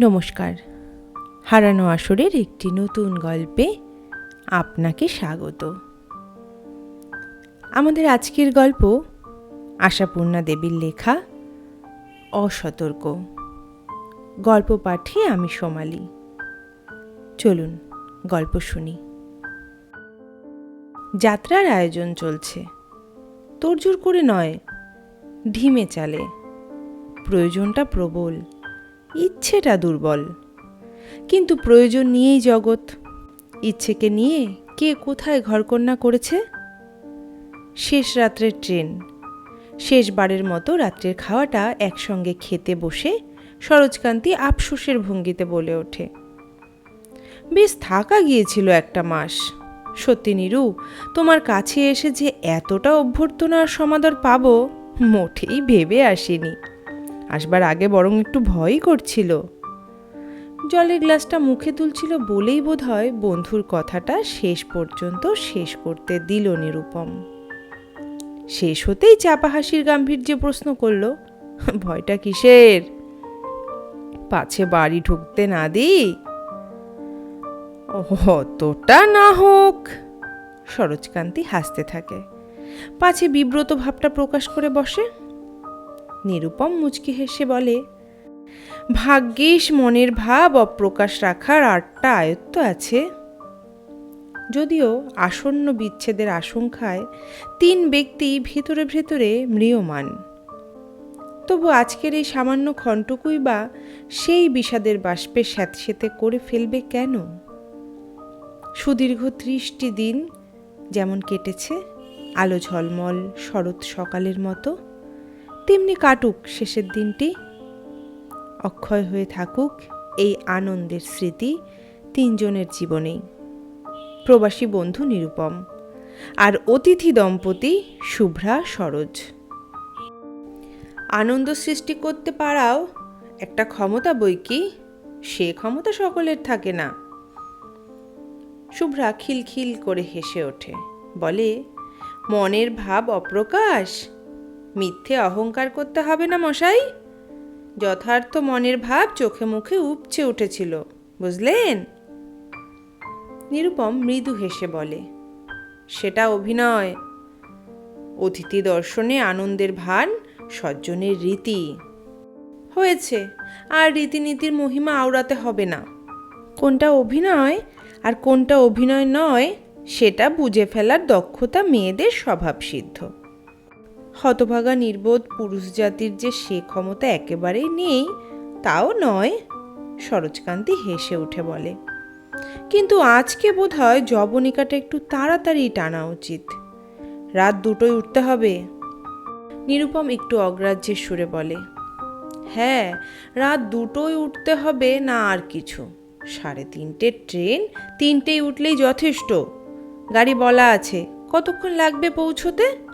নমস্কার। হারানো আসরের একটি নতুন গল্পে আপনাকে স্বাগত। আমাদের আজকের গল্প আশাপূর্ণা দেবীর লেখা অসতর্ক। গল্প পাঠে আমি সোমালি। চলুন, গল্প শুনি। যাত্রার আয়োজন চলছে। তোড়জোড় করে নয়, ঢিমে চালে। প্রয়োজনটা প্রবল। ইচ্ছেটা দুর্বল। কিন্তু প্রয়োজন নিয়েই জগৎ। ইচ্ছেকে নিয়ে কে কোথায় ঘরকন্যা করেছে? শেষ রাত্রের ট্রেন। শেষবারের মতো রাত্রের খাওয়াটা একসঙ্গে খেতে বসে সরোজকান্তি আফসোসের ভঙ্গিতে বলে ওঠে। বেশ থাকা গিয়েছিল একটা মাস। সত্যি নিরু, তোমার কাছে এসে যে এতটা অভ্যর্থনা সমাদর পাবো, মোটেই ভেবে আসিনি। আসবার আগে বরং একটু ভয়ই করছিল। জলের গ্লাসটা মুখে তুলছিল বলেই বোধ হয় বন্ধুর কথাটা শেষ পর্যন্ত শেষ করতে দিল নিরুপম। শেষ হতেই চাপা হাসির গাম্ভীর্যে প্রশ্ন করল, ভয়টা কিসের? পাছে বাড়ি ঢুকতে না দিই? অতটা না হোক। সরোজকান্তি হাসতে থাকে। পাছে বিব্রত ভাবটা প্রকাশ করে বসে নিরুপম মুচকি হেসে বলে, ভাগ্যিস মনের ভাব অপ্রকাশ রাখার আটটা আয়ত্ত আছে। যদিও আসন্ন বিচ্ছেদের আশঙ্কায় তিন ব্যক্তি ভেতরে ভেতরে ম্রিয়মান। তবু আজকের এই সামান্য ক্ষণটুকুই বা সেই বিষাদের বাষ্পে স্যাঁতসেতে করে ফেলবে কেন? সুদীর্ঘ ত্রিশটি দিন যেমন কেটেছে, আলো ঝলমল শরৎ সকালের মতো তেমনি কাটুক শেষের দিনটি। অক্ষয় হয়ে থাকুক এই আনন্দের স্মৃতি তিনজনের জীবনেই। প্রবাসী বন্ধু নিরুপম, আর অতিথি দম্পতি শুভ্রা সরোজ। আনন্দ সৃষ্টি করতে পারাও একটা ক্ষমতা বই কি? সে ক্ষমতা সকলের থাকে না। শুভ্রা খিলখিল করে হেসে ওঠে, বলে, মনের ভাব অপ্রকাশ মিথ্যে অহংকার করতে হবে না মশাই? যথার্থ মনের ভাব চোখে মুখে উপচে উঠেছিল, বুঝলেন? নিরুপম মৃদু হেসে বলে, সেটা অভিনয়। অতিথি দর্শনে আনন্দের ভান সজ্জনের রীতি। হয়েছে, আর রীতিনীতির মহিমা আওড়াতে হবে না। কোনটা অভিনয় আর কোনটা অভিনয় নয়, সেটা বুঝে ফেলার দক্ষতা মেয়েদের স্বভাবসিদ্ধ। হতভাগা নির্বোধ পুরুষ জাতির যে সে ক্ষমতা একেবারেই নেই, তাও নয় সরোজকান্তি হেসে উঠে বলে। কিন্তু আজকে বোধ হয় জবনিকাটা একটু তাড়াতাড়ি টানা উচিত। রাত দুটোই উঠতে হবে। নিরুপম একটু অগ্রাহ্যের সুরে বলে হ্যাঁ রাত দুটোই উঠতে হবে না আর কিছু। সাড়ে তিনটের ট্রেন, তিনটেই উঠলেই যথেষ্ট। গাড়ি বলা আছে, কতক্ষণ লাগবে পৌঁছোতে?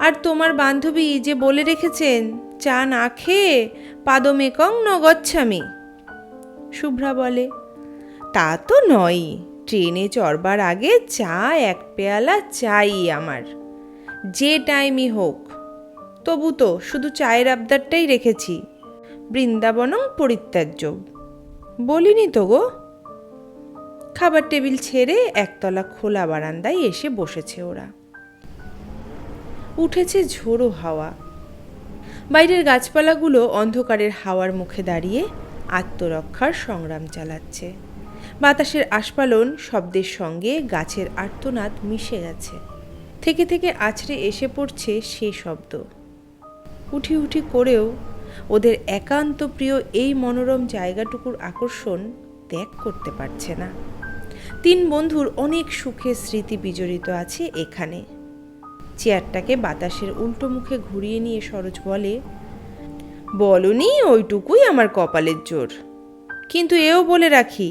আর তোমার বান্ধবী যে বলে রেখেছেন, চা না খেয়ে পাদমেকং ন গচ্ছামি। শুভ্রা বলে, তা তো নয়ই, ট্রেনে চড়বার আগে চা, এক পেয়ালা চাই আমার। যে টাইমই হোক। তবু তো শুধু চায়ের আবদারটাই রেখেছি, বৃন্দাবনং পরিত্যাজ্য। বলিনি তো গো। খাবার টেবিল ছেড়ে একতলা খোলা বারান্দায় এসে বসেছে ওরা। উঠেছে ঝোড়ো হাওয়া। বাইরের গাছপালাগুলো অন্ধকারের হাওয়ার মুখে দাঁড়িয়ে আত্মরক্ষার সংগ্রাম চালাচ্ছে। বাতাসের আস্ফালন শব্দের সঙ্গে গাছের আর্তনাদ মিশে গেছে। থেকে থেকে আছড়ে এসে পড়ছে সে শব্দ। উঠি উঠি করেও ওদের একান্ত প্রিয় এই মনোরম জায়গাটুকুর আকর্ষণ ত্যাগ করতে পারছে না। তিন বন্ধুর অনেক সুখের স্মৃতি বিজড়িত আছে এখানে। চেয়ারটাকে বাতাসের উল্টো মুখে ঘুরিয়ে নিয়ে সরোজ বলে, বলনি, ওইটুকুই আমার কপালের জোর। কিন্তু এও বলে রাখি,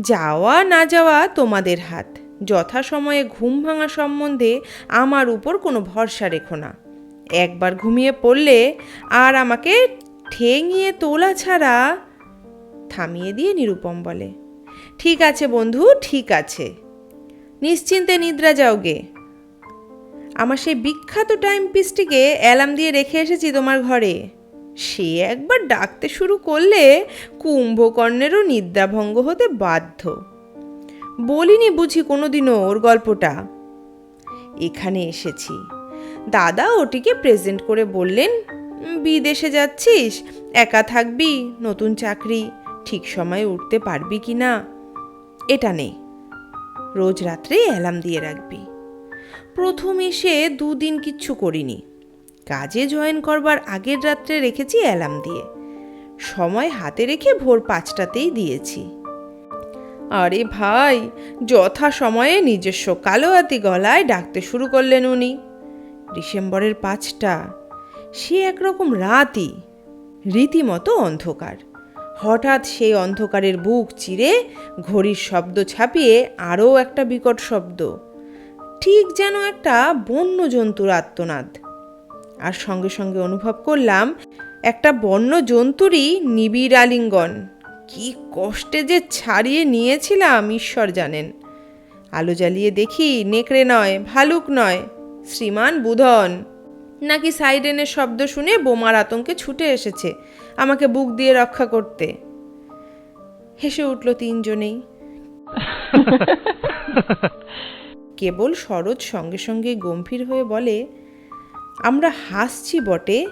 যাওয়া না যাওয়া তোমাদের হাত। যথাসময়ে ঘুম ভাঙা সম্বন্ধে আমার উপর কোনো ভরসা রেখো না। একবার ঘুমিয়ে পড়লে আর আমাকে ঠেঙিয়ে তোলা ছাড়া থামিয়ে দিয়ে নিরুপম বলে, ঠিক আছে বন্ধু, ঠিক আছে। নিশ্চিন্তে নিদ্রা যাও গে। আমার সেই বিখ্যাত টাইম পিসটিকে অ্যালার্ম দিয়ে রেখে এসেছি তোমার ঘরে। সে একবার ডাকতে শুরু করলে কুম্ভকর্ণেরও নিদ্রাভঙ্গ হতে বাধ্য। বলিনি বুঝি কোনোদিনও ওর গল্পটা। এখানে এসেছি। দাদা ওটিকে প্রেজেন্ট করে বললেন, বিদেশে যাচ্ছিস? একা থাকবি? নতুন চাকরি? ঠিক সময়ে উঠতে পারবি কি না? এটা নেই। রোজ রাত্রে অ্যালার্ম দিয়ে রাখবি। প্রথম এসে দুদিন কিচ্ছু করিনি। কাজে জয়েন করবার আগের রাত্রে রেখেছি অ্যালার্ম দিয়ে। সময় হাতে রেখে ভোর পাঁচটাতেই দিয়েছি। আরে ভাই, যথা সময়ে নিজস্ব কালোয়াতি গলায় ডাকতে শুরু করলেন উনি। ডিসেম্বরের পাঁচটা, সে একরকম রাতই, রীতিমতো অন্ধকার। হঠাৎ সেই অন্ধকারের বুক চিরে ঘড়ির শব্দ ছাপিয়ে আরও একটা বিকট শব্দ। ঠিক যেন একটা বন্য জন্তুর আত্মনাদ আর সঙ্গে সঙ্গে অনুভব করলাম, একটা বন্য জন্তুরই নিবিড় আলিঙ্গন। কি কষ্টে যে ছাড়িয়ে নিয়েছিলাম, ঈশ্বর জানেন। আলো জ্বালিয়ে দেখি নেকড়ে নয়, ভালুক নয়, শ্রীমান বুধন। নাকি সাইরেনের শব্দ শুনে বোমার আতঙ্কে ছুটে এসেছে, আমাকে বুক দিয়ে রক্ষা করতে। হেসে উঠল তিনজনেই। কেবল সরোজ সঙ্গে সঙ্গে গম্ভীর হয়ে বলে, আমরা হাসছি বটে,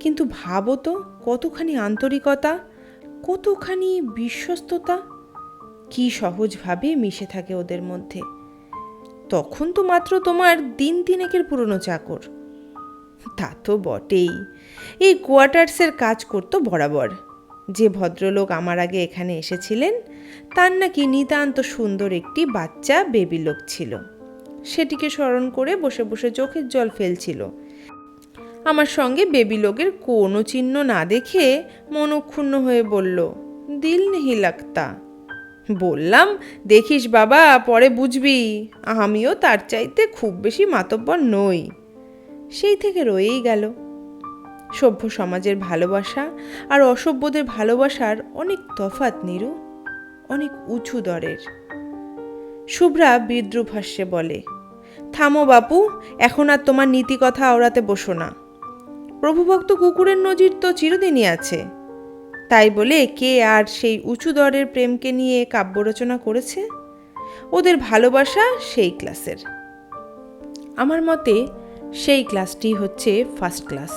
কিন্তু ভাবো তো, কতখানি আন্তরিকতা, কতখানি বিশ্বস্ততা। কি সহজভাবে মিশে থাকে ওদের মধ্যে। তখন তো মাত্র তোমার দিন তিনেকের পুরনো চাকর। তা তো বটেই। এই কোয়ার্টার্সের কাজ করতো বরাবর। যে ভদ্রলোক আমার আগে এখানে এসেছিলেন, তার নাকি নিতান্ত সুন্দর একটি বাচ্চা বেবি লোক ছিল। সেটিকে স্মরণ করে বসে বসে চোখের জল ফেলছিল। আমার সঙ্গে বেবি লোকের কোনো চিহ্ন না দেখে মনক্ষুণ্ণ হয়ে বলল, দিল নেহি লাগতা। বললাম, দেখিস বাবা, পরে বুঝবি, আমিও তার চাইতে খুব বেশি মাতব্বর নই। সেই থেকে রয়েই গেল। সভ্য সমাজের ভালোবাসা আর অসভ্যদের ভালোবাসার অনেক তফাত নিরু, অনেক উঁচু দরের। শুভ্রা বিদ্রুপ হাস্যে বলে, থামো বাপু, এখন আর তোমার নীতি কথা ওড়াতে বসো না। প্রভুভক্ত কুকুরের নজির তো চিরদিনই আছে। তাই বলে কে আর সেই উঁচু দরের প্রেমকে নিয়ে কাব্য রচনা করেছে? ওদের ভালোবাসা সেই ক্লাসের। আমার মতে সেই ক্লাসটি হচ্ছে ফার্স্ট ক্লাস।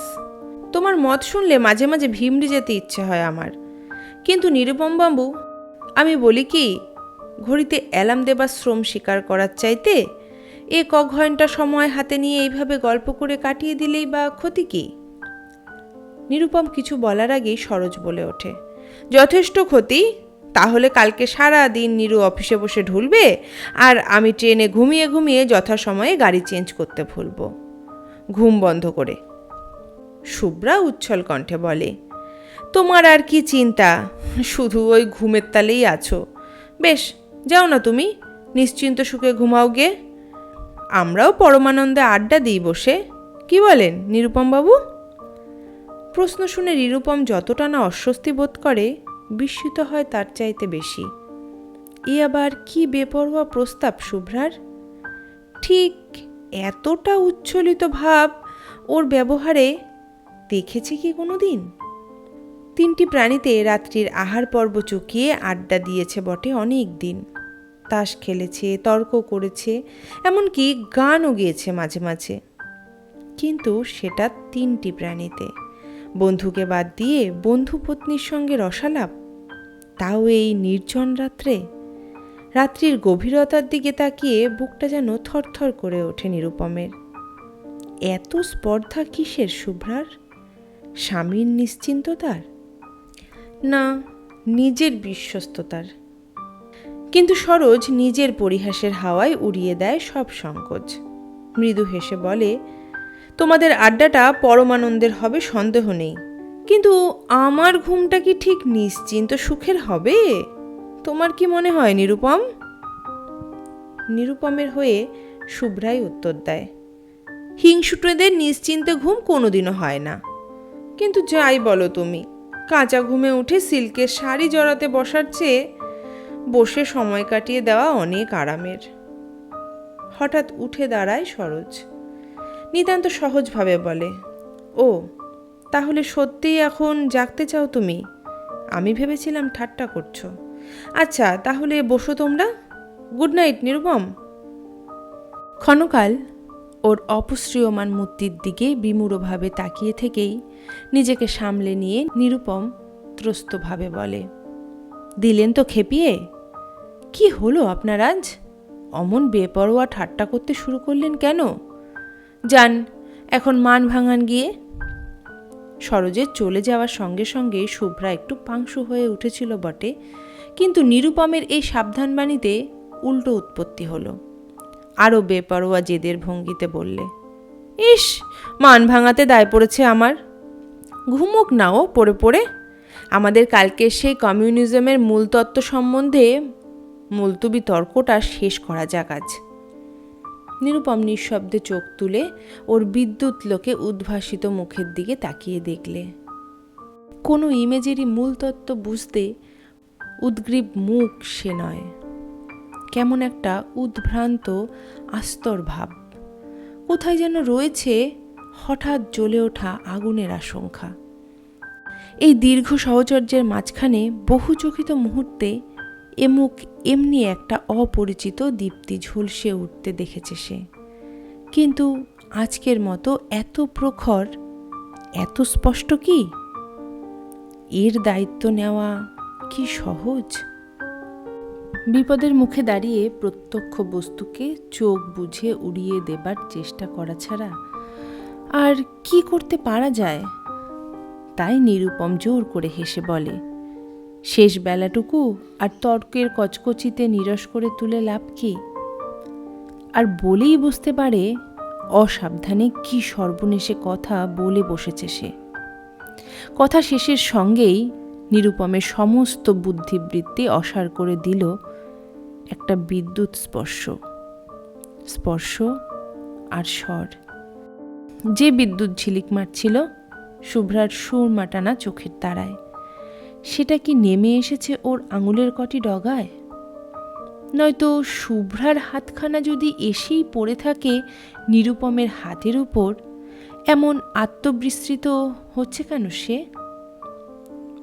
তোমার মত শুনলে মাঝে মাঝে ভিমড়ে যেতে ইচ্ছে হয় আমার। কিন্তু নিরুপম বাবু, আমি বলি কি ঘড়িতে অ্যালার্ম দেবার শ্রম স্বীকার করার চাইতে এ ক ঘণ্টা সময় হাতে নিয়ে এইভাবে গল্প করে কাটিয়ে দিলেই বা ক্ষতি কী? নিরুপম কিছু বলার আগেই সরোজ বলে ওঠে, যথেষ্ট ক্ষতি, তাহলে কালকে সারা দিন নিরু অফিসে বসে ঢুলবে আর আমি ট্রেনে ঘুমিয়ে ঘুমিয়ে যথাসময়ে গাড়ি চেঞ্জ করতে ভুলবো। ঘুম বন্ধ করে, শুভ্রা উচ্ছল কণ্ঠে বলে, তোমার আর কি চিন্তা? শুধু ওই ঘুমের তালেই আছো। বেশ যাও না তুমি, নিশ্চিন্ত সুখে ঘুমাও গে আমরাও পরমানন্দে আড্ডা দিই বসে। কি বলেন নিরুপম বাবু প্রশ্ন শুনে নিরুপম যতটা না অস্বস্তি বোধ করে, বিস্মিত হয় তার চাইতে বেশি। এ আবার কি বেপরোয়া প্রস্তাব, শুভ্রার? ঠিক এতটা উচ্ছ্বলিত ভাব ওর ব্যবহারে দেখেছি কি কোনো দিন তিনটি প্রাণীতে রাত্রির আহার পর্ব চুকিয়ে আড্ডা দিয়েছে বটে অনেক দিন। তাস খেলেছে, তর্ক করেছে, এমনকি গানও গেয়েছে মাঝে মাঝে। কিন্তু সেটা তিনটি প্রাণীতে। বন্ধুকে বাদ দিয়ে বন্ধু পত্নীর সঙ্গে রসালাপ? তাও এই নির্জন রাত্রে? রাত্রির গভীরতার দিকে তাকিয়ে বুকটা যেন থরথর করে ওঠে নিরুপমের। এত স্পর্ধা কিসের, শুভ্রার? স্বামীর নিশ্চিন্ততার? না, নিজের বিশ্বস্ততার। কিন্তু সরোজ নিজের পরিহাসের হাওয়ায় উড়িয়ে দেয় সব সংকোচ। মৃদু হেসে বলে, তোমাদের আড্ডাটা পরমানন্দের হবে, সন্দেহ নেই। কিন্তু আমার ঘুমটা কি ঠিক নিশ্চিন্ত সুখের হবে? তোমার কি মনে হয়, নিরুপম? নিরুপমের হয়ে শুভ্রাই উত্তর দেয় হিংসুটেদের নিশ্চিন্তে ঘুম কোনোদিনও হয় না। কিন্তু যাই বলো তুমি, কাঁচা ঘুমে উঠে সিল্কের শাড়ি জড়াতে বসার চেয়ে বসে সময় কাটিয়ে দেওয়া অনেক আরামের। হঠাৎ উঠে দাঁড়ায় সরোজ। নিতান্ত সহজভাবে বলে, ও, তাহলে সত্যিই এখন জাগতে চাও তুমি? আমি ভেবেছিলাম ঠাট্টা করছ। আচ্ছা তাহলে বসো তোমরা। Good night, Nirupam. ক্ষণকাল ওর অপশ্রিয়মান মূর্তির দিকে বিমূঢ়ভাবে তাকিয়ে থেকেই নিজেকে সামলে নিয়ে নিরুপম ত্রস্তভাবে বলে, দিলেন তো খেপিয়ে? কি হলো আপনার আজ? অমন বেপরোয়া ঠাট্টা করতে শুরু করলেন কেন? যান, এখন মান ভাঙান গিয়ে। সরোজের চলে যাওয়ার সঙ্গে সঙ্গে শুভ্রা একটু পাংশু হয়ে উঠেছিল বটে, কিন্তু নিরুপমের এই সাবধানবাণীতে উল্টো উৎপত্তি হলো। আরও বেপরোয়া জেদের ভঙ্গিতে বললে, ইস, মান ভাঙাতে দায় পড়েছে আমার। ঘুমুক নাও পড়ে পড়ে। আমাদের কালকে সেই কমিউনিজমের মূল তত্ত্ব সম্বন্ধে মুলতুবি তর্কটা শেষ করা যাক আজ। নিরুপম নিঃশব্দে চোখ তুলে ওর বিদ্যুৎ লোকে উদ্ভাসিত মুখের দিকে তাকিয়ে দেখলে। কোনো ইমেজেরই মূল তত্ত্ব বুঝতে উদ্গ্রীব মুখ সে নয়। কেমন একটা উদ্ভ্রান্ত, আস্তর ভাব। কোথায় যেন রয়েছে হঠাৎ জ্বলে ওঠা আগুনের আশঙ্কা। এই দীর্ঘ সহচর্যের মাঝখানে বহু চকিত মুহূর্তে এ মুখ এমনি একটা অপরিচিত দীপ্তি ঝলসে উঠতে দেখেছে সে। কিন্তু আজকের মতো এত প্রখর, এত স্পষ্ট কি? এর দায়িত্ব নেওয়া কি সহজ? বিপদের মুখে দাঁড়িয়ে প্রত্যক্ষ বস্তুকে চোখ বুঝে উড়িয়ে দেবার চেষ্টা করা ছাড়া আর কি করতে পারা যায়? তাই নিরুপম জোর করে হেসে বলে শেষ বেলাটুকু আর তর্কের কচকচিতে নিরস করে তুলে লাভ কি? আর বলেই বুঝতে পারে অসাবধানে কি সর্বনেশে কথা বলে বসেছে সে। কথা শেষের সঙ্গেই নিরুপমের সমস্ত বুদ্ধিবৃত্তি অসার করে দিল একটা বিদ্যুৎ স্পর্শ। স্পর্শ আর স্বর। যে বিদ্যুৎ ঝিলিক মারছিল, শুভ্রার সুর মাটানা চোখের তারায়। সেটা কি নেমে এসেছে ওর আঙুলের কটি ডগায়? নয়তো শুভ্রার হাতখানা যদি এসেই পড়ে থাকে নিরুপমের হাতের উপর, এমন আত্মবিস্তৃত হচ্ছে কেন সে?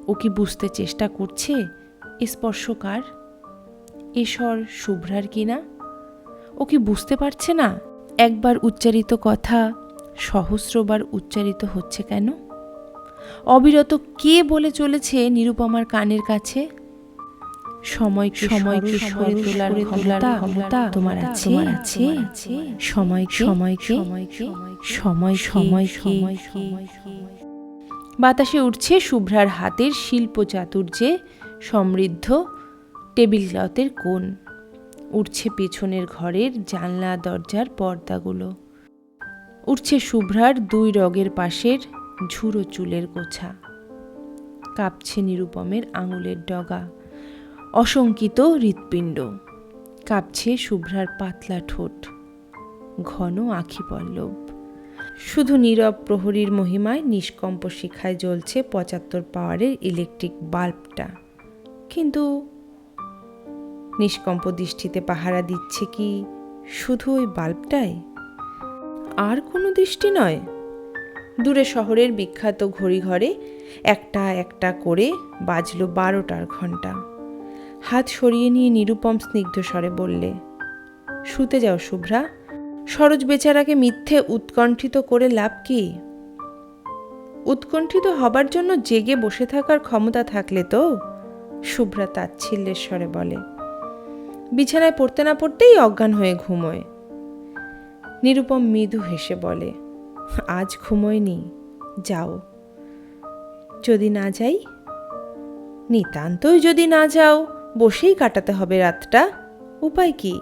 ও কি বুঝতে চেষ্টা করছে স্পর্শকার এ স্বর শুভ্রার কিনা ও কি বুঝতে পারছে না? একবার উচ্চারিত কথা সহস্রবার উচ্চারিত হচ্ছে কেন? অবিরত কে বলে চলেছে নিরুপমার কানের কাছে? সরে তোলার ক্ষমতা? ক্ষমতা তোমার আছে? আছে? সময় সময় সময়কে বাতাসে উঠছে শুভ্রার হাতের শিল্প চাতুর্যে সমৃদ্ধ টেবিল ক্লথের কোণ। উঠছে পেছনের ঘরের জানলা দরজার পর্দাগুলো। উঠছে শুভ্রার দুই রগের পাশের ঝুড়ো চুলের গোছা। কাঁপছে নিরুপমের আঙুলের ডগা। অশঙ্কিত হৃৎপিণ্ড। কাঁপছে শুভ্রার পাতলা ঠোঁট। ঘন আখি পল্লব। শুধু নীরব প্রহরীর মহিমায় নিষ্কম্প শিখায় জ্বলছে পঁচাত্তর পাওয়ারের ইলেকট্রিক বাল্বটা। কিন্তু নিষ্কম্প দৃষ্টিতে পাহারা দিচ্ছে কি শুধু ওই বাল্বটাই? আর কোনো দৃষ্টি নয়। দূরে শহরের বিখ্যাত ঘড়িঘরে একটা একটা করে বাজলো বারোটার ঘণ্টা হাত সরিয়ে নিয়ে নিরুপম স্নিগ্ধ স্বরে বললে, শুতে যাও শুভ্রা, সরোজ বেচারাকে মিথ্যে উৎকণ্ঠিত করে লাভ কি? উৎকণ্ঠিত হবার জন্য জেগে বসে থাকার ক্ষমতা থাকলে তো? শুভ্রা তাচ্ছিল্যের স্বরে বলে। বিছানায় পড়তে না পড়তেই অজ্ঞান হয়ে ঘুমোয়। নিরুপম মৃদু হেসে বলে আজ ঘুমোয়নি, যাও। যদি না যাই, নিতান্তই যদি না যাও, বসেই কাটাতে হবে রাতটা, উপায় কি?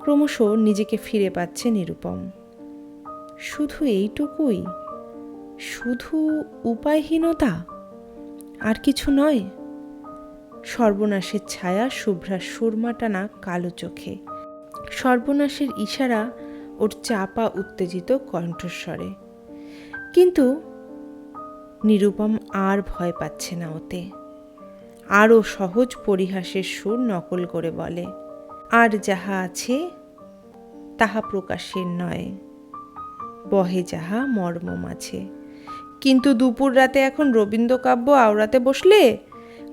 ক্রমশ নিজেকে ফিরে পাচ্ছে নিরুপম। শুধু এইটুকুই? শুধু উপায়হীনতা? আর কিছু নয়? সর্বনাশের ছায়া শুভ্রার সুরমাটানা কালো চোখে। সর্বনাশের ইশারা ওর চাপা, উত্তেজিত কণ্ঠস্বরে। কিন্তু নিরুপম আর ভয় পাচ্ছে না ওতে। আরও সহজ পরিহাসের সুর নকল করে বলে, আর যাহা আছে, তাহা প্রকাশের নয়। বহে যাহা মর্ম মাঝে কিন্তু দুপুর রাতে এখন রবীন্দ্র কাব্য আওড়াতে বসলে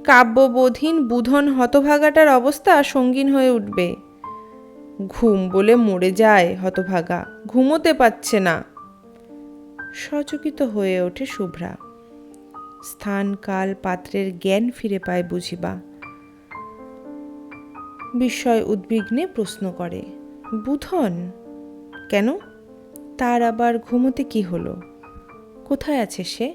কাব্যবোধহীন বুধন হতভাগাটার অবস্থা সঙ্গীন হয়ে উঠবে। ঘুম বলে মরে যায় হতভাগা। ঘুমোতে পাচ্ছে না। সচকিত হয়ে ওঠে শুভ্রা। স্থান, কাল, পাত্রের জ্ঞান ফিরে পায় বুঝিবা। বিস্ময় উদ্বিগ্নে প্রশ্ন করে, বুধন, কেন? তার আবার ঘুমোতে কি হলো? কোথায় আছে সে?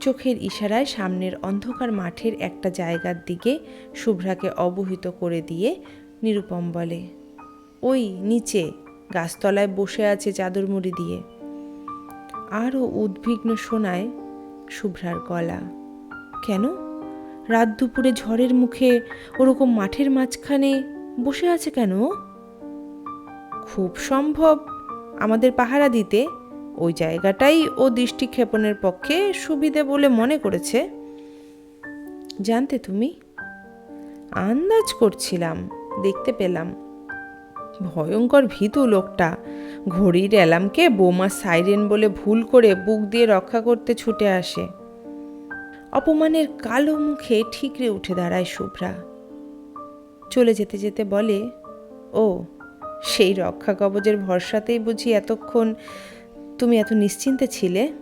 চোখের ইশারায় সামনের অন্ধকার মাঠের একটা জায়গার দিকে শুভ্রাকে অবহিত করে দিয়ে নিরুপম বলে, ওই নিচে, গাছতলায় বসে আছে চাদর মুড়ি দিয়ে। আরও উদ্বিগ্ন শোনায় শুভ্রার গলা, কেন? রাত দুপুরে ঝড়ের মুখে ওরকম মাঠের মাঝখানে বসে আছে কেন? খুব সম্ভব, আমাদের পাহারা দিতে ওই জায়গাটাই ও দৃষ্টি ক্ষেপণের পক্ষে সুবিধে বলে মনে করেছে। জানতে তুমি? আন্দাজ করছিলাম। দেখতে পেলাম। ভয়ঙ্কর ভীতু লোকটা। ঘড়ির অ্যালামকে বোমা সাইরেন বলে ভুল করে বুক দিয়ে রক্ষা করতে ছুটে আসে। অপমানের কালো মুখে ঠিকরে উঠে দাঁড়ায় শুভ্রা। চলে যেতে যেতে বলে, ও, সেই রক্ষা কবচের ভরসাতেই বুঝি এতক্ষণ তুমি এত নিশ্চিন্তে ছিলে?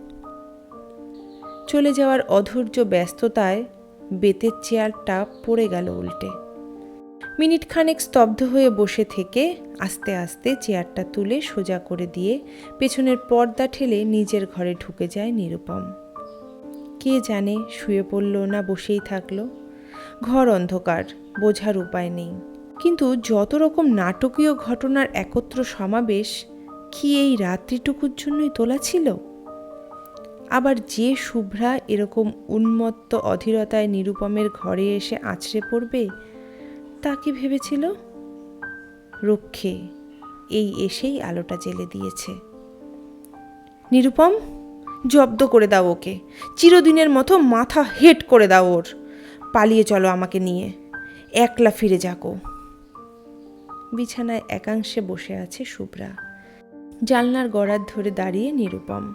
চলে যাওয়ার অধৈর্য ব্যস্ততায় বেতের চেয়ারটা পড়ে গেল উল্টে। মিনিট খানেক স্তব্ধ হয়ে বসে থেকে আস্তে আস্তে চেয়ারটা তুলে সোজা করে দিয়ে পেছনের পর্দা ঠেলে নিজের ঘরে ঢুকে যায় নিরুপম। কে জানে শুয়ে পড়ল না বসেই থাকল। ঘর অন্ধকার, বোঝার উপায় নেই। কিন্তু যত রকম নাটকীয় ঘটনার একত্র সমাবেশ, কি এই রাত্রিটুকুর জন্যই তোলা ছিল? আবার যে শুভ্রা এরকম উন্মত্ত অধীরতায় নিরুপমের ঘরে এসে আছড়ে পড়বে তা কি ভেবেছিল? রক্ষে, এই এসেই আলোটা জেলে দিয়েছে। নিরুপম, জব্দ করে দাও ওকে। চিরদিনের মতো মাথা হেট করে দাও ওর। পালিয়ে চলো আমাকে নিয়ে। একলা ফিরে যাকো বিছানায় একাংশে বসে আছে শুভ্রা। জানলার গড়ার ধরে দাঁড়িয়ে নিরুপম।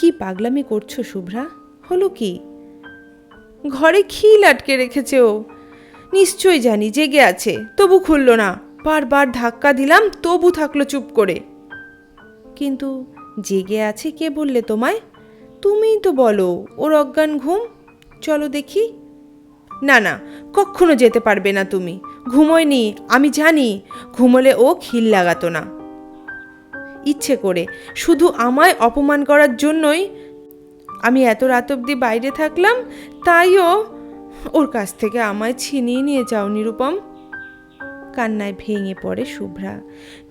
কি পাগলামি করছ শুভ্রা? হলো কি? ঘরে খিল আটকে রেখেছে ও। নিশ্চয়ই জানি, জেগে আছে। তবু খুলল না। বারবার ধাক্কা দিলাম, তবু থাকল চুপ করে। কিন্তু জেগে আছে কে বললে তোমায়? তুমিই তো বলো, ওর অজ্ঞান ঘুম। চলো দেখি। না না কখনো যেতে পারবে না তুমি। ঘুমোয়নি, আমি জানি, ঘুমোলে ও খিল লাগাতো না। ইচ্ছে করে, শুধু আমায় অপমান করার জন্যই আমি এত রাত অবধি বাইরে থাকলাম, তাইও ওর কাছ থেকে আমায় ছিনিয়ে নিয়ে যাও, নিরুপম। কান্নায় ভেঙে পড়ে শুভ্রা।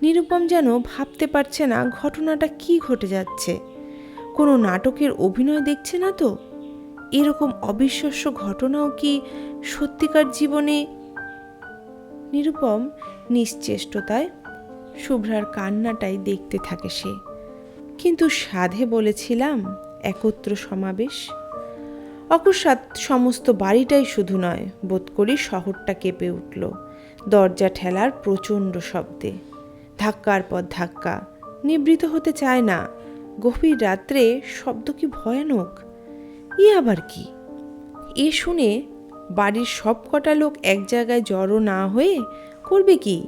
নিরুপম যেন ভাবতে পারছে না ঘটনাটা কি ঘটে যাচ্ছে। কোনো নাটকের অভিনয় দেখছে না তো? এরকম অবিশ্বাস্য ঘটনাও কি সত্যিকার জীবনে? নিরুপম নিশ্চেষ্টতায় শুভ্রার কান্নাটাই দেখতে থাকে সে। কিন্তু সাধে বলেছিলাম, একত্র সমাবেশ অকস্মাৎ সমস্ত বাড়িটাই শুধু নয় বোধ করি শহরটা কেঁপে উঠল। দরজা ঠেলার প্রচণ্ড শব্দে। ধাক্কার পর ধাক্কা। নিবৃত হতে চায় না। গভীর রাত্রে শব্দ কি ভয়ানক? ই আবার কি? এ শুনে বাড়ির সব কটা লোক এক জায়গায় জড়ো না হয়ে করবে কি?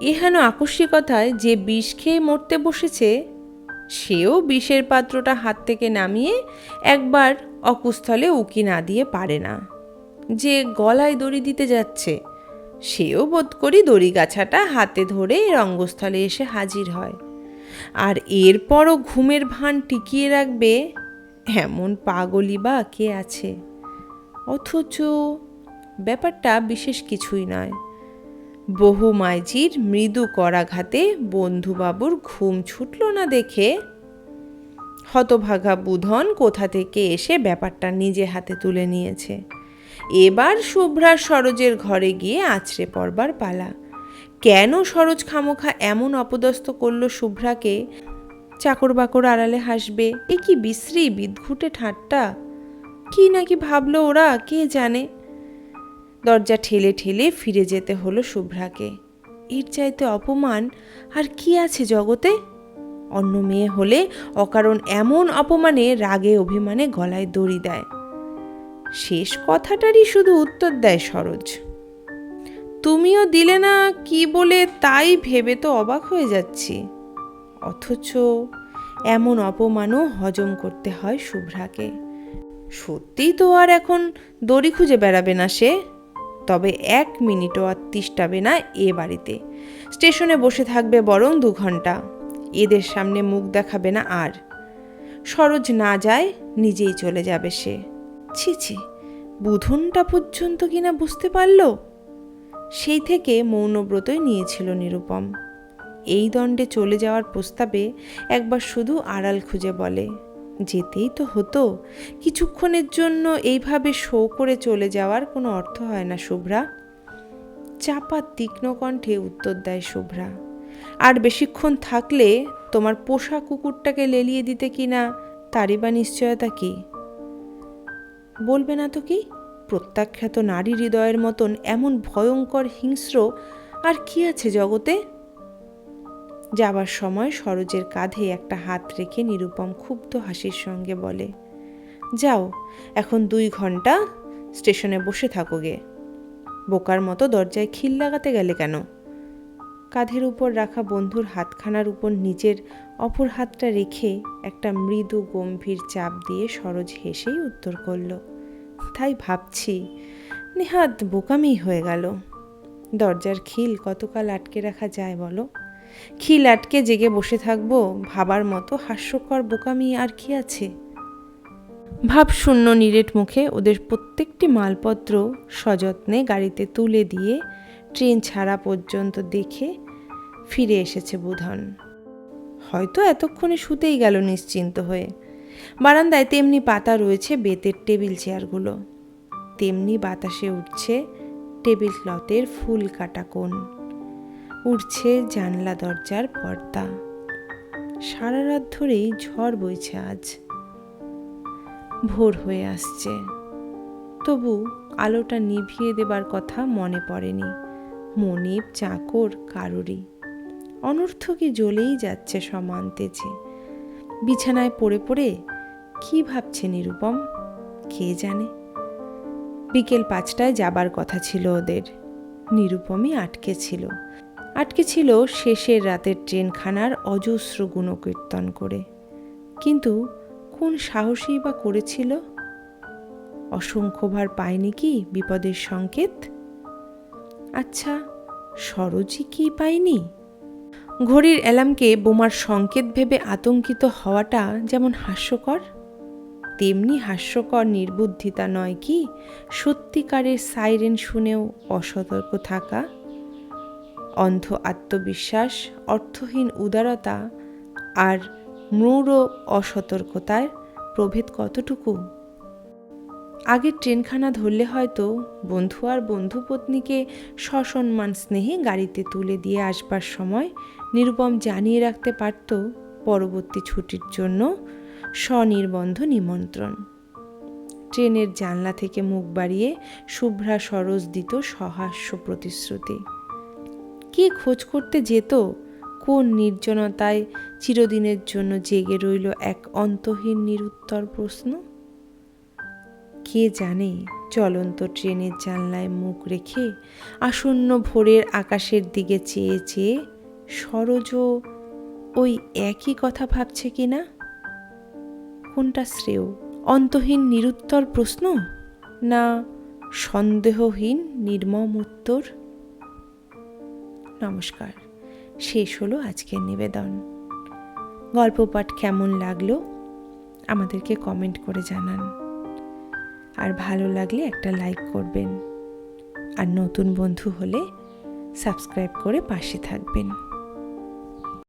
এহেন আকস্মিকতায় যে বিষ খেয়ে মরতে বসেছে, সেও বিষের পাত্রটা হাত থেকে নামিয়ে একবার অকুস্থলে উকি না দিয়ে পারে না। যে গলায় দড়ি দিতে যাচ্ছে, সেও বোধ করি দড়ি গাছাটা হাতে ধরে রঙ্গস্থলে এসে হাজির হয়। আর এরপরও ঘুমের ভান টিকিয়ে রাখবে এমন পাগলি বা কে আছে। অথচ ব্যাপারটা বিশেষ কিছুই নয়। বহু মাইজির মৃদু করাঘাতে বন্ধুবাবুর ঘুম ছুটল না দেখে হতভাগা বুধন কোথা থেকে এসে ব্যাপারটা নিজে হাতে তুলে নিয়েছে। এবার শুভ্রা সরোজের ঘরে গিয়ে আছড়ে পড়বার পালা। কেন সরোজ খামোখা এমন অপদস্থ করল শুভ্রাকে? চাকর বাকর আড়ালে হাসবে, এ কি বিশ্রী বিদঘুটে ঠাট্টা? কি নাকি ভাবলো ওরা, কে জানে? দরজা ঠেলে ঠেলে ফিরে যেতে হলো শুভ্রাকে। এর চাইতে অপমান? আর কি আছে জগতে? অন্য মেয়ে হলে অকারণ এমন অপমানে রাগে অভিমানে গলায় দড়ি দেয়। শেষ কথাটারই শুধু উত্তর দেয় সরোজ। তুমিও দিলে না কি বলে তাই ভেবে তো অবাক হয়ে যাচ্ছি। অথচ এমন অপমানও হজম করতে হয় শুভ্রাকে। সত্যিই তো আর এখন দড়ি খুঁজে বেড়াবে না সে। তবে এক মিনিটও আর তিষ্টাবে না এ বাড়িতে। স্টেশনে বসে থাকবে বরং দু ঘণ্টা। এদের সামনে মুখ দেখাবে না আর। সরোজ না যায়, নিজেই চলে যাবে সে। ছি ছি, বুধনটা পর্যন্ত কিনা বুঝতে পারল? সেই থেকে মৌনব্রতই নিয়েছিল নিরুপম। এই দণ্ডে চলে যাওয়ার প্রস্তাবে একবার শুধু আড়াল খুঁজে বলে, যেতেই তো হতো। কিছুক্ষণের জন্য এইভাবে শো করে চলে যাওয়ার কোনো অর্থ হয় না শুভ্রা? চাপা তীক্ষ্ণ কণ্ঠে উত্তর দেয় শুভ্রা। আর বেশিক্ষণ থাকলে তোমার পোষা কুকুরটাকে লেলিয়ে দিতে কি না, তারই বা নিশ্চয়তা কি? বলবে না তো কি? প্রত্যাখ্যাত নারী হৃদয়ের মতন এমন ভয়ঙ্কর হিংস্র আর কি আছে জগতে? যাবার সময় সরোজের কাঁধে একটা হাত রেখে নিরুপম ক্ষুব্ধ হাসির সঙ্গে বলে, যাও, এখন দুই ঘণ্টা স্টেশনে বসে থাকো গে। বোকার মতো দরজায় খিল লাগাতে গেলে কেন? কাঁধের উপর রাখা বন্ধুর হাতখানার উপর নিজের অপর হাতটা রেখে একটা মৃদু গম্ভীর চাপ দিয়ে সরোজ হেসেই উত্তর করল, তাই ভাবছি, নেহাত বোকামি হয়ে গেল। দরজার খিল কতকাল আটকে রাখা যায় বলো? খিল আটকে জেগে বসে থাকব, ভাবার মতো হাস্যকর বোকামি আর কি আছে? ভাবশূন্য নিরেট মুখে ওদের প্রত্যেকটি মালপত্র সযত্নে গাড়িতে তুলে দিয়ে ট্রেন ছাড়া পর্যন্ত দেখে ফিরে এসেছে বুধন। হয়তো এতক্ষণে শুতেই গেল নিশ্চিন্ত হয়ে। বারান্দায় তেমনি পাতা রয়েছে বেতের টেবিল চেয়ারগুলো। তেমনি বাতাসে উঠছে টেবিল ক্লথের ফুল কাটা কোণ। উঠছে জানলা দরজার পর্দা। সারা রাত ধরেই ঝড় বইছে আজ। ভোর হয়ে আসছে। তবু আলোটা নিভিয়ে দেবার কথা মনে পড়েনি। মনিব, চাকর, কারোরই। অনর্থকে জ্বলেই যাচ্ছে সমান তেজে। বিছানায় পড়ে পড়ে কি ভাবছে নিরুপম? কে জানে? বিকেল পাঁচটায় যাবার কথা ছিল ওদের। নিরুপমই আটকে ছিল। আটকে ছিল শেষের রাতের ট্রেনখানার অজস্র গুণকীর্তন করে। কিন্তু কোন সাহসী বা করেছিল? অসংখ্যবার পায়নি কি বিপদের সংকেত? আচ্ছা সরোজই কি পায়নি ঘড়ির অ্যালার্মকে বোমার সংকেত ভেবে আতঙ্কিত হওয়াটা যেমন হাস্যকর, তেমনি হাস্যকর নির্বুদ্ধিতা নয় কি? সত্যিকারের সাইরেন শুনেও অসতর্ক থাকা, অন্ধ আত্মবিশ্বাস, অর্থহীন উদারতা আর মূঢ় অসতর্কতার প্রভেদ কতটুকু? আগের ট্রেনখানা ধরলে হয়তো বন্ধু আর বন্ধু পত্নীকে সসম্মান স্নেহে গাড়িতে তুলে দিয়ে আসবার সময় নিরুপম জানিয়ে রাখতে পারত পরবর্তী ছুটির জন্য স্বনির্বন্ধ নিমন্ত্রণ। ট্রেনের জানলা থেকে মুখ বাড়িয়ে শুভ্রা সরোজ দিত সহাস্য প্রতিশ্রুতি। কে খোঁজ করতে যেত? কোন নির্জনতায় চিরদিনের জন্য জেগে রইল এক অন্তহীন নিরুত্তর প্রশ্ন? কে জানে? চলন্ত ট্রেনের জানলায় মুখ রেখে আসন্ন ভোরের আকাশের দিকে চেয়ে চেয়ে সরজ ওই একই কথা ভাবছে কি না? কোনটা শ্রেয়? অন্তহীন নিরুত্তর প্রশ্ন? না সন্দেহহীন নির্মম উত্তর? নমস্কার। শেষ হলো আজকের নিবেদন। গল্প পাঠ কেমন লাগল? আমাদেরকে কমেন্ট করে জানান। আর ভালো লাগলে একটা লাইক করবেন। আর নতুন বন্ধু হলে সাবস্ক্রাইব করে পাশে থাকবেন।